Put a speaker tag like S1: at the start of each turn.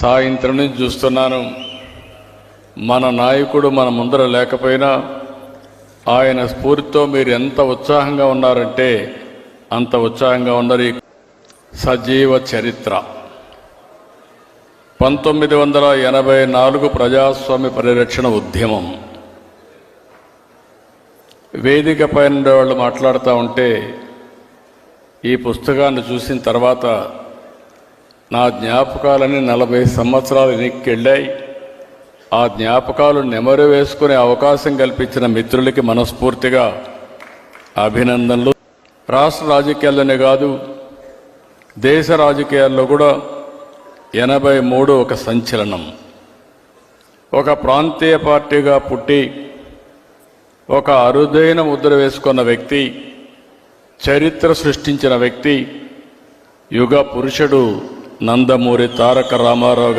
S1: సాయంత్రం నుంచి చూస్తున్నాను. మన నాయకుడు మన ముందర లేకపోయినా ఆయన స్ఫూర్తితో మీరు ఎంత ఉత్సాహంగా ఉన్నారంటే అంత ఉత్సాహంగా ఉన్నారు ఈ సజీవ చరిత్ర. పంతొమ్మిది వందల ఎనభై నాలుగు ప్రజాస్వామ్య పరిరక్షణ ఉద్యమం. వేదిక పైన ఉండే వాళ్ళు మాట్లాడుతూ ఉంటే ఈ పుస్తకాన్ని చూసిన తర్వాత నా జ్ఞాపకాలని నలభై సంవత్సరాలు వెనక్కి ఆ జ్ఞాపకాలు నెమరు వేసుకునే అవకాశం కల్పించిన మిత్రులకి మనస్ఫూర్తిగా అభినందనలు. రాష్ట్ర రాజకీయాల్లోనే కాదు దేశ రాజకీయాల్లో కూడా ఎనభై మూడు ఒక సంచలనం. ఒక ప్రాంతీయ పార్టీగా పుట్టి ఒక అరుదైన ముద్ర వేసుకున్న వ్యక్తి చరిత్ర సృష్టించిన వ్యక్తి యుగ పురుషుడు ನಂದಮೂರಿ ತಾರಕ ರಾಮಾರಾವ್